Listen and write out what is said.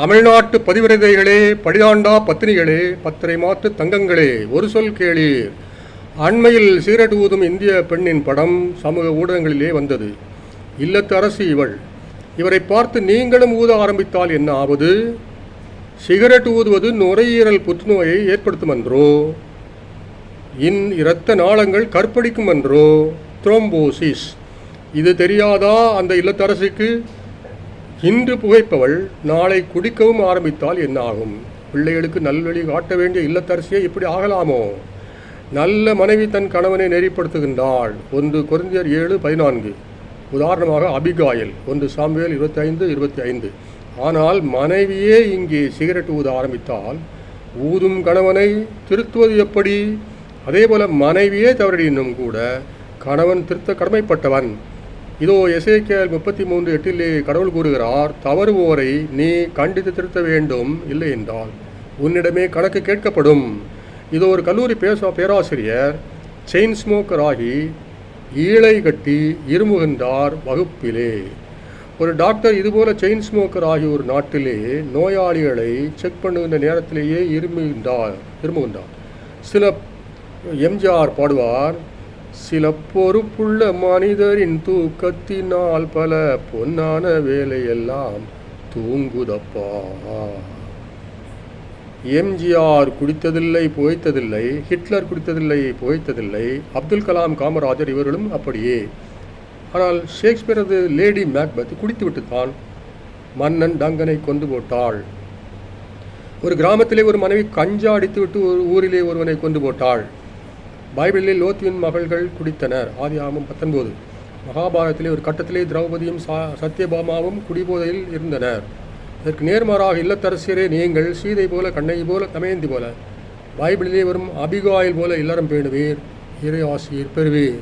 தமிழ்நாட்டு பதிவிரதைகளே படிதாண்டா பத்தினிகளே பத்திரை மாற்று தங்கங்களே ஒரு சொல் கேளீர். அண்மையில் சிகரெட் ஊதும் இந்திய பெண்ணின் படம் சமூக ஊடகங்களிலே வந்தது. இல்லத்து அரசி இவள். இவரை பார்த்து நீங்களும் ஊத ஆரம்பித்தால் என்ன ஆவது? சிகரெட் ஊதுவது நுரையீரல் புற்றுநோயை ஏற்படுத்தும் என்றோ இன் இரத்த நாளங்கள் கற்பழிக்கும் என்றோ த்ரோம்போசிஸ். இது தெரியாதா அந்த இல்லத்தரசிக்கு இன்று புகைப்பவள் நாளை குடிக்கவும் ஆரம்பித்தால் என்ன ஆகும் பிள்ளைகளுக்கு நல்வழி காட்ட வேண்டிய இல்லத்தரசியே இப்படி ஆகலாமோ? நல்ல மனைவி தன் கணவனை நெறிப்படுத்துகின்றாள். ஒன்று குறைந்தர் ஏழு பதினான்கு. உதாரணமாக அபிகாயல் ஒன்று சாம்பேல் இருபத்தி ஐந்து இருபத்தி ஐந்து ஆனால் மனைவியே இங்கே சிகரெட் ஊத ஆரம்பித்தால் ஊதும் கணவனை திருத்துவது எப்படி? அதேபோல மனைவியே தவறினும் கூட கணவன் திருத்த கடமைப்பட்டவன். இதோ எசேக்கியல் முப்பத்தி மூன்று எட்டிலே கடவுள் கூறுகிறார் தவறுவோரை நீ கண்டித்து திருத்த வேண்டும் இல்லை என்றால் உன்னிடமே கணக்கு கேட்கப்படும். இதோ ஒரு கல்லூரி பேச பேராசிரியர் செயின் ஸ்மோக்கர் ஆகி ஈழை கட்டி இருமுகின்றார் வகுப்பிலே. ஒரு டாக்டர் இதுபோல செயின் ஸ்மோக்கர் ஆகிய ஒரு நாட்டிலே நோயாளிகளை செக் பண்ணுகின்ற நேரத்திலேயே இருமுகின்றார் இருமுகின்றார் சில எம்ஜிஆர் பாடுவார் சில பொறுப்புள்ள மனிதரின் தூக்கத்தினால் பல பொன்னான வேலையெல்லாம் தூங்குதப்பா. எம்ஜிஆர் குடித்ததில்லை புகைத்ததில்லை ஹிட்லர் குடித்ததில்லை புகைத்ததில்லை அப்துல் கலாம் காமராஜர் இவர்களும் அப்படியே. ஆனால் ஷேக்ஸ்பியரது லேடி மேக்பத் குடித்துவிட்டு தான் மன்னன் டங்கனை கொண்டு போட்டாள். ஒரு கிராமத்திலே ஒரு மனைவி கஞ்சா அடித்துவிட்டு ஒரு ஊரிலே ஒருவனை கொண்டு போட்டாள். பைபிளில் லோத்தியின் மகள்கள் குடித்தனர். ஆதி ஆமம் பத்தொன்பது. மகாபாரதத்திலே ஒரு கட்டத்திலே திரௌபதியும் சா சத்யபாமாவும் குடிபோதையில் இருந்தனர். இதற்கு நேர்மாறாக இல்லத்தரசியரே நீங்கள் சீதை போல கண்ணகி போல தமயந்தி போல பைபிளிலே வரும் அபிகாயில் போல இல்லறம் பேணுவீர். இறை ஆசிரியர் பெறுவீர்.